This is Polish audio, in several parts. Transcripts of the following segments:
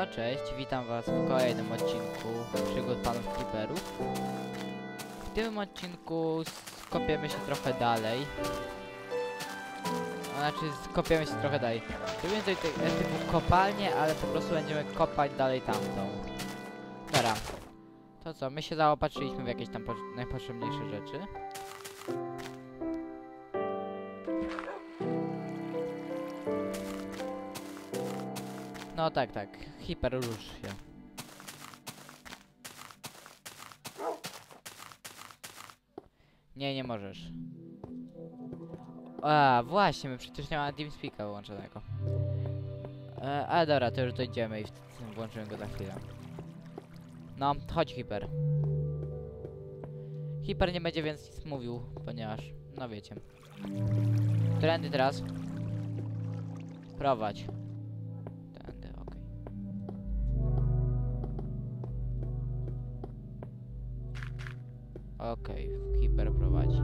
No cześć, witam was w kolejnym odcinku Przygód Panów Creeperów. W tym odcinku skopiemy się trochę dalej. Znaczy, skopiemy się trochę dalej. To więcej e, typu kopalnie, ale po prostu będziemy kopać dalej tamtą. Dobra. To co, my się zaopatrzyliśmy w jakieś tam po- najpotrzebniejsze rzeczy. No tak, tak. Hiper rusz się. Nie, nie możesz. A, właśnie, my przecież nie mamy TeamSpeaka wyłączonego. E, ale dobra, to już dojdziemy i włączymy go za chwilę. No, chodź Hiper. Hiper nie będzie więc nic mówił, ponieważ, no wiecie. Trendy teraz. Prowadź. Okej, Hiper prowadzi.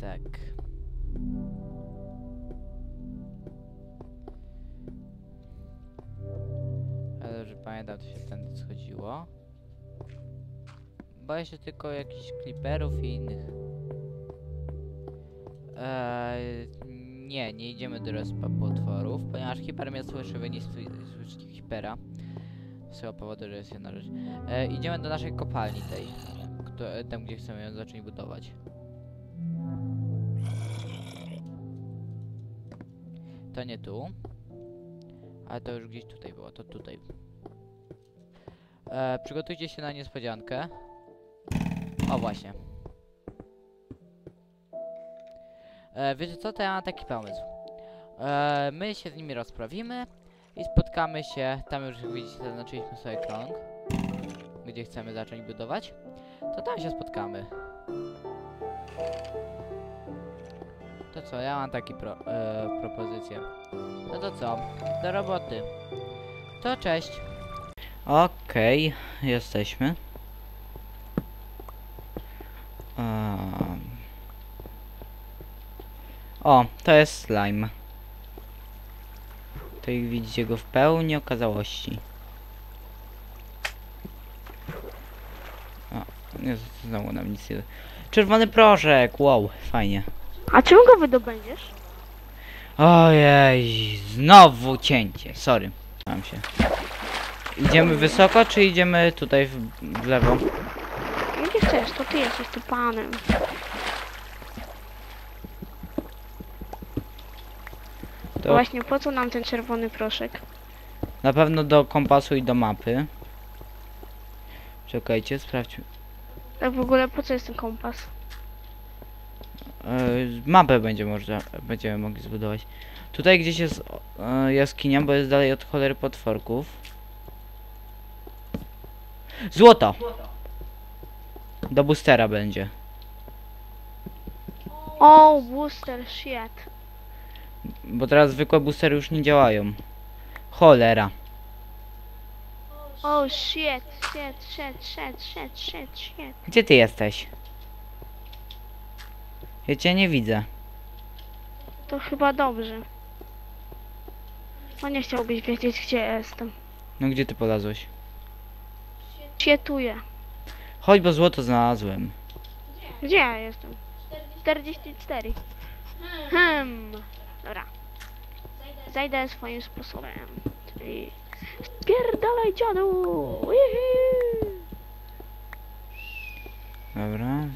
Tak. Ale że pamiętam, to się tędy schodziło. Boję się tylko jakichś kliperów i innych. Eee, nie, nie idziemy do respa potworów, ponieważ hiper mnie słyszy, wy nie sły- słyszycie hipera. Z tego powodu, że jest jedna rzecz. E, idziemy do naszej kopalni tej, kto, tam gdzie chcemy ją zacząć budować. To nie tu. Ale to już gdzieś tutaj było, to tutaj. E, przygotujcie się na niespodziankę. O właśnie. E, wiecie co, to ja mam taki pomysł. E, my się z nimi rozprawimy i spotkamy się, tam już widzicie zaznaczyliśmy sobie krąg, gdzie chcemy zacząć budować, to tam się spotkamy. To co, ja mam taki pro, e, propozycję. No to co, do roboty. To cześć. Okej, jesteśmy. Um. O, to jest slime. Tutaj widzicie go w pełni okazałości. O, nie, znowu nam nic nie... Czerwony proszek, wow, fajnie. A czym go wydobędziesz? Ojej, znowu cięcie, sorry. Mam się. Idziemy wysoko, czy idziemy tutaj w, w lewo? Jak chcesz, to ty jesteś tu panem. To Właśnie po co nam ten czerwony proszek? na pewno do kompasu i do mapy. Czekajcie, sprawdźmy. Tak w ogóle po co jest ten kompas? E, mapę będzie można, będziemy mogli zbudować. Tutaj gdzieś jest e, jaskinia, bo jest dalej od cholery potworków. Złoto! Do boostera będzie. O, booster, shit. Bo teraz zwykłe boostery już nie działają. Cholera. Oh shit, shit, shit, shit, shit, shit, shit. Gdzie ty jesteś? Ja cię nie widzę. To chyba dobrze. No nie chciałbyś wiedzieć, gdzie jestem. No gdzie ty polazłeś? Świetuję. Chodź, bo złoto znalazłem. Gdzie ja jestem? 44. Hmm. Dobra. Zajdę swoim sposobem. Czyli... Spierdalaj dziadu! Uihi! Dobra.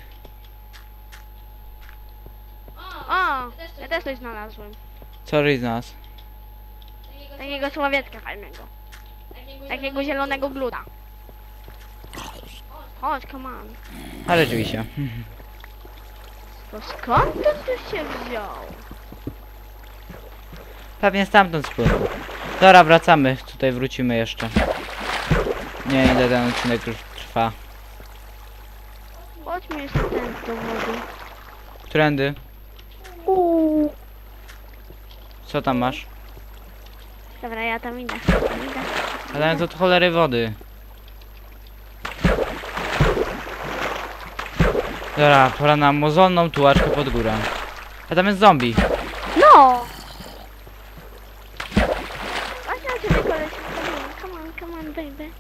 O! Ja też coś znalazłem. Co ryj z nas? Takiego człowieczka fajnego. Takiego zielonego gluda. Chodź, come on. A rzeczywiście. To skąd to tu się wziął? Pewnie stamtąd spłynął. Dobra, wracamy. Tutaj wrócimy jeszcze. Nie, ile ten odcinek już trwa. Chodźmy jeszcze ten do wody. Uuu. Co tam masz? Dobra, ja tam idę. Tam idę. Ale jest od cholery wody. Dobra, pora na mozolną tułaczkę pod górę. A tam jest zombie. No! ciebie koleś. Come on, come on, baby.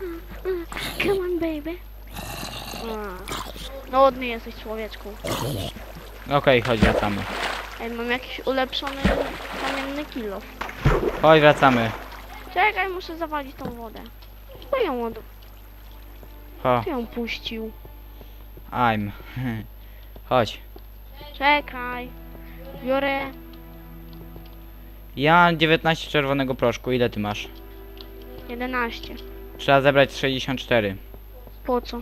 Mm, mm, Come on, baby. Mm. Ładny jesteś człowieczku. Okej, chodź, wracamy. Ej, mam jakiś ulepszony kamienny kilo. Chodź, wracamy. Czekaj, muszę zawalić tą wodę. Kto ją od... Ho, Kto ją puścił? I'm. Chodź. Czekaj. Biorę... Ja mam 19 czerwonego proszku, ile ty masz? 11. Trzeba zebrać 64. Po co?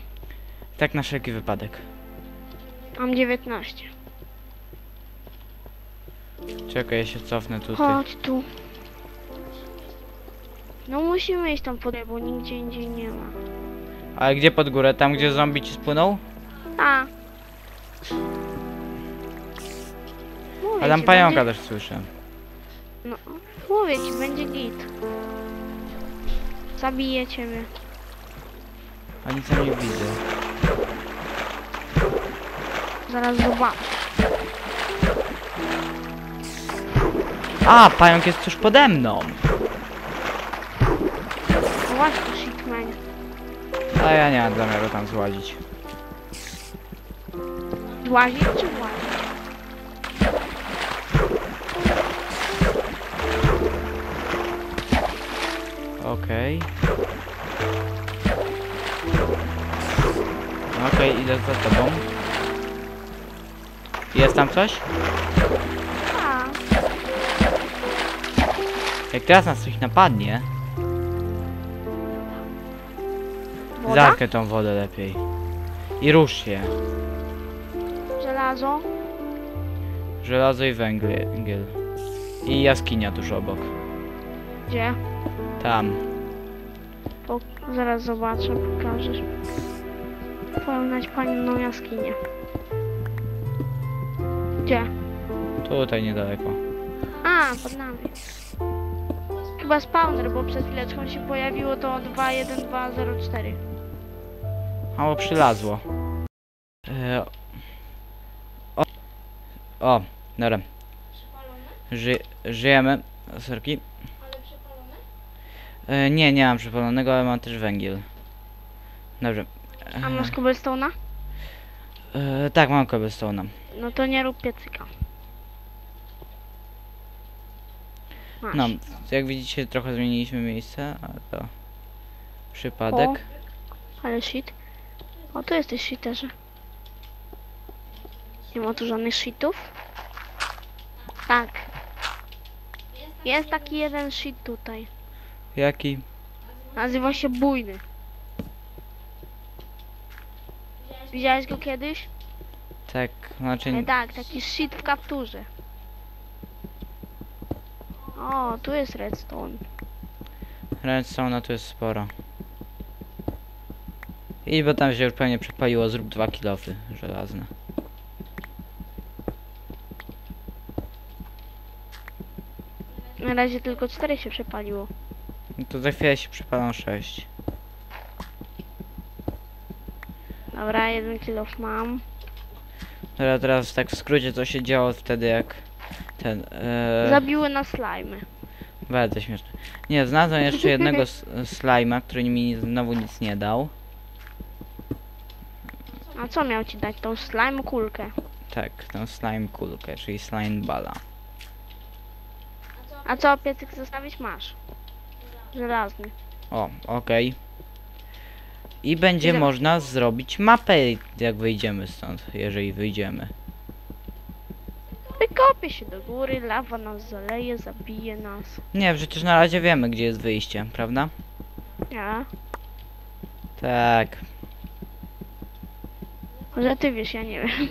Tak na wszelki wypadek. Mam 19. Czekaj, ja się cofnę tutaj. Chodź tu. No musimy iść tam po bo nigdzie indziej nie ma. Ale gdzie pod górę? Tam, gdzie zombie ci spłynął? A. Mówię A tam ci, pająka będzie- też słyszę. No, mówię ci, będzie git. Zabiję ciebie. A nic nie widzę. Zaraz zobacz. A, pająk jest tuż pode mną. No właśnie, shitman. A ja nie mam zamiaru tam złazić. Łazić czy łazić? Okej. Okej, idę za tobą. Jest tam coś? A, Jak teraz nas coś napadnie, woda? zamknę tą wodę lepiej. I rusz się. Żelazo? Żelazo i węgiel. I jaskinia tuż obok. Gdzie? Tam. Po, zaraz zobaczę, pokażesz. Popełniać panią jaskinię. Gdzie? Tutaj niedaleko. A, pod nami. Chyba spawner, bo przed chwileczką się pojawiło to 21204. Mało przylazło. E, o, o, dobra. Ży, żyjemy. Sorki. E, nie, nie mam przypalonego, ale mam też węgiel. Dobrze. A masz cobblestone'a? E, tak, mam cobblestone'a. No to nie rób piecyka. Masz. No, jak widzicie, trochę zmieniliśmy miejsce, ale to przypadek. Ale shit. O, tu jesteś shiterze. Nie ma tu żadnych shitów? Tak. Jest taki jeden shit tutaj. Jaki? Nazywa się bujny. Widziałeś go kiedyś? Tak, znaczy... E, tak, taki shit w kapturze. O, tu jest redstone. Redstone'a tu jest sporo. I bo tam się już pewnie przepaliło, zrób dwa kilofy żelazne. Na razie tylko cztery się przepaliło. No to za chwilę się przepalą sześć. Dobra, jeden kilo mam. Dobra, teraz tak w skrócie co się działo wtedy jak ten... Ee, Zabiły nas slimy. bardzo śmieszne. Nie, znalazłem jeszcze jednego slajma, który mi znowu nic nie dał. A co miał ci dać? Tą slime kulkę. Tak, tą slime kulkę, czyli slime bala. A co piecyk zostawić masz? Żelazny. O, okej. I będzie Idę- można zrobić mapę jak wyjdziemy stąd, jeżeli wyjdziemy. Wykopię się do góry, lawa nas zaleje, zabije nas. Nie, przecież na razie wiemy gdzie jest wyjście, prawda? Ja? Tak. Może ty wiesz, ja nie wiem.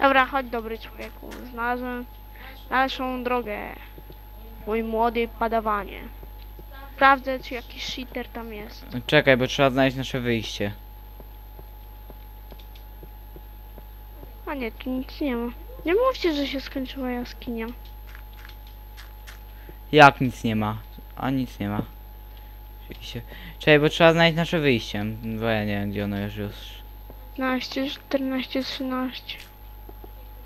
Dobra, chodź dobry człowieku. Znalazłem dalszą drogę. Mój młody padawanie. Sprawdzę, czy jakiś cheater tam jest. Czekaj, bo trzeba znaleźć nasze wyjście. A nie, tu nic nie ma. Nie mówcie, że się skończyła jaskinia. Jak nic nie ma? A nic nie ma. Czekaj, bo trzeba znaleźć nasze wyjście, bo ja nie wiem gdzie ono już jest. 15, 14, 13.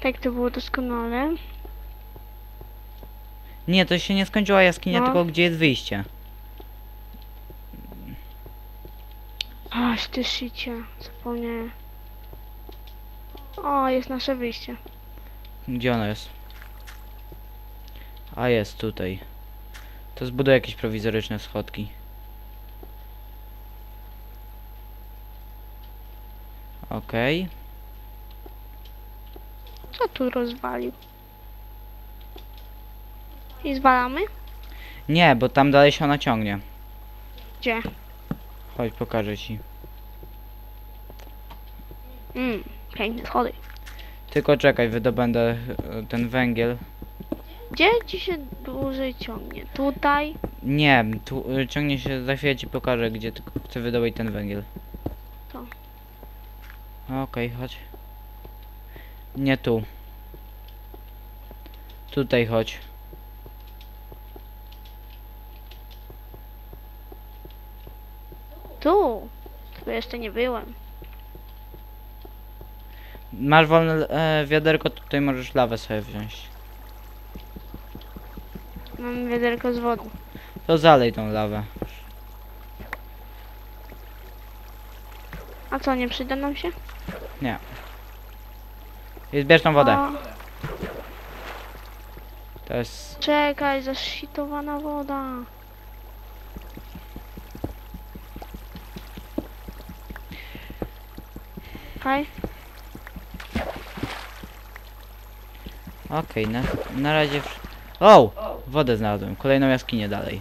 Tak to było doskonale. Nie, to się nie skończyła jaskinia, No. tylko gdzie jest wyjście. Aż ty szycie, zapomniałem. O, jest nasze wyjście. Gdzie ono jest? A jest tutaj. To zbuduję jakieś prowizoryczne schodki. Okej. Co tu rozwalił? I zwalamy? Nie, bo tam dalej się ona ciągnie. Gdzie? Chodź, pokażę ci. Mmm, piękne schody. Tylko czekaj, wydobędę e, ten węgiel. Gdzie ci się dłużej ciągnie? Tutaj? Nie, tu y, ciągnie się, za chwilę ci pokażę, gdzie chcę wydobyć ten węgiel. To. Okej, chodź. Nie tu. Tutaj chodź. Tu. Tu jeszcze nie byłem. Masz wolne e, wiaderko, tutaj możesz lawę sobie wziąć. Mam wiaderko z wodą. To zalej tą lawę. A co, nie przyda nam się? I zbierz tą wodę. O, To jest... czekaj, zaszitowana woda. Okej, Okej, na, na razie... O! Wodę znalazłem. Kolejną jaskinię dalej.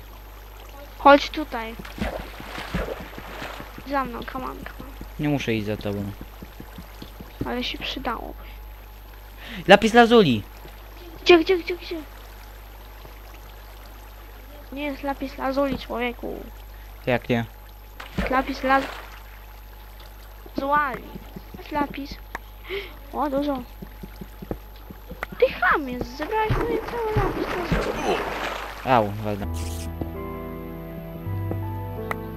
chodź tutaj. Za mną, come on, come on. Nie muszę iść za tobą. Ale się przydało. Lapis lazuli! Gdzie, gdzie, gdzie, gdzie? Nie jest lapis lazuli, człowieku. Jak nie? Lapis laz... Zuali. Jest lapis. O, dużo. Ty chamie, zebrałeś mnie cały lapis. Au, woda.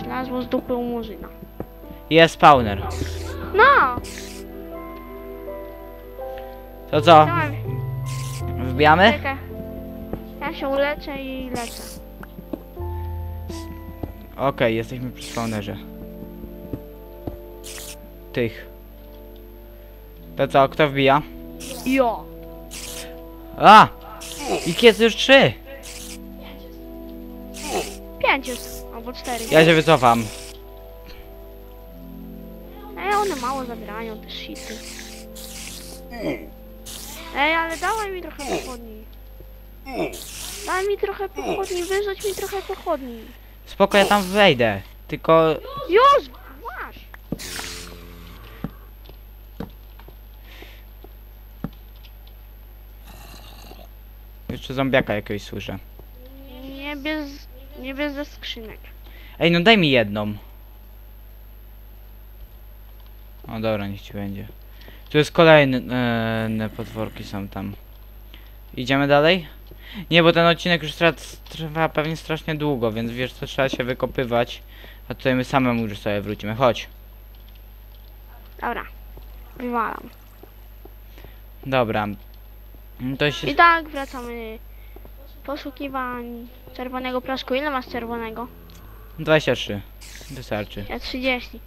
Znalazło z dupy u murzyna. Jest spawner. No! To co? Wbijamy? czekaj. Ja się uleczę i lecę. Okej, jesteśmy przy spawnerze. Tych. To co, kto wbija? Jo! A! Ich jest już trzy! Pięć jest, albo cztery. Ja się wycofam. Ej, one mało zabierają te shity. Ej, ale dawaj mi trochę pochodni. Daj mi trochę pochodni, wyrzuć mi trochę pochodni. Spoko, ja tam wejdę. Tylko... Już! Masz! Jeszcze zombiaka jakiegoś słyszę. Nie bez, nie bez ze skrzynek. Ej, no daj mi jedną. O dobra, niech ci będzie. Tu jest kolejne e, potworki są tam. Idziemy dalej? Nie, bo ten odcinek już trwa pewnie strasznie długo, więc wiesz co, trzeba się wykopywać. A tutaj my samemu już sobie wrócimy. Chodź. Dobra. Wywalam. Dobra. No To się... I tak wracamy. Poszukiwań czerwonego proszku. Ile masz czerwonego? 23. Wystarczy. Ja 30.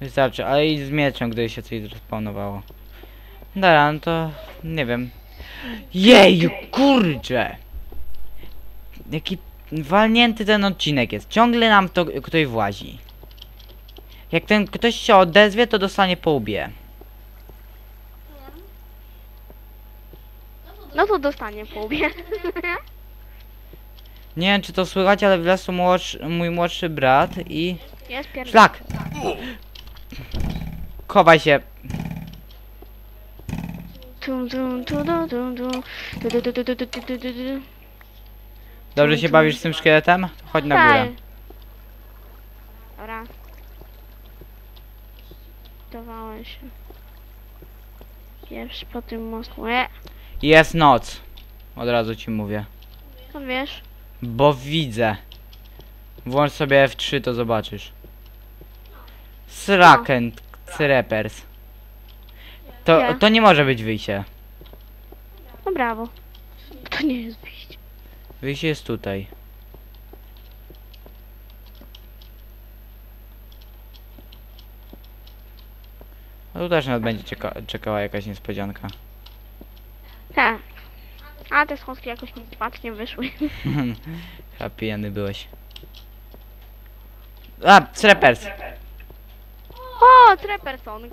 Wystarczy, ale i z mieczem, gdy się coś zrespawnowało. Dobra, no to... nie wiem. Jej, kurczę! Jaki walnięty ten odcinek jest. Ciągle nam to ktoś włazi. Jak ten ktoś się odezwie, to dostanie po łbie. No to dostanie po łbie. Nie wiem, czy to słychać, ale wlazł młodszy, mój młodszy brat i... Jest pierwszy. Szlak! Chowaj się. Tum, tum, tu, du, du, du. Du, du, du, du, du, du, du, du, du. Dobrze się bawisz z tym szkieletem? Chodź na górę. Tak. Dobra. Dawałem się. Pierwszy po tym mostku. E, Jest noc. Od razu ci mówię. to wiesz. Bo widzę. Włącz sobie F3, to zobaczysz. Sraken, Crepers. To, Nie. to nie może być wyjście. No brawo. To nie jest wyjście. Wyjście jest tutaj. No tu też nawet będzie czeka czekała jakaś niespodzianka. Tak. A te schody jakoś mi przypadkiem wyszły. Chyba pijany byłeś. A, Sreppers! O, Treperson.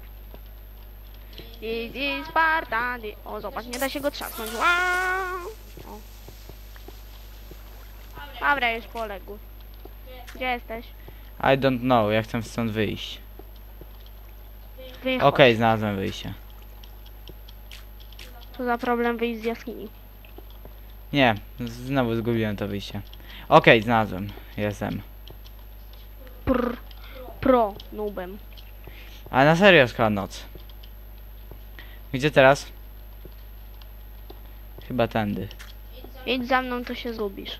This is Sparta. thi- O, zobacz, nie da się go trzasnąć. Wow. O. Dobra, już poległ. Gdzie jesteś? I don't know, ja chcę stąd wyjść. Wychodź. Okej, znalazłem wyjście. Co za problem wyjść z jaskini? Nie, znowu zgubiłem to wyjście. Okej, znalazłem. Jestem. Prr. Pro, nubem. Ale na serio chyba noc. Gdzie teraz? Chyba tędy. Idź za mną, to się zgubisz.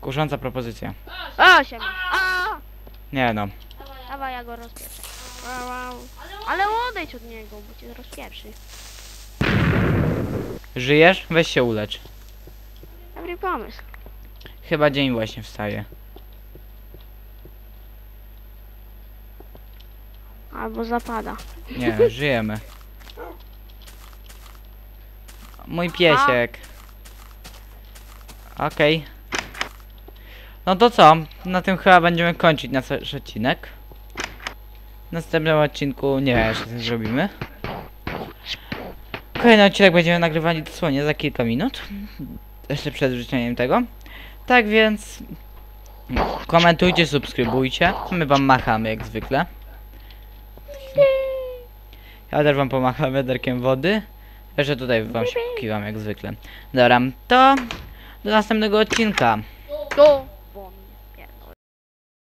Kusząca propozycja. O, siema. A! Nie no. Dawaj, ja go rozpieprzę. Wow. Ale odejdź od niego, bo cię rozpieprzy. Żyjesz? Weź się ulecz. Dobry pomysł. Chyba dzień właśnie wstaje. Albo zapada. Nie, żyjemy. Mój piesiek. Okej. No to co? Na tym chyba będziemy kończyć nasz odcinek. W następnym odcinku nie wiem, coś zrobimy. Kolejny odcinek będziemy nagrywali dosłownie za kilka minut. Jeszcze przed wrzuceniem tego. Tak więc komentujcie, subskrybujcie. My wam machamy jak zwykle. Ja też wam pomacham wiaderkiem wody. Jeszcze tutaj wam się kiwam jak zwykle. Dobra, to do następnego odcinka.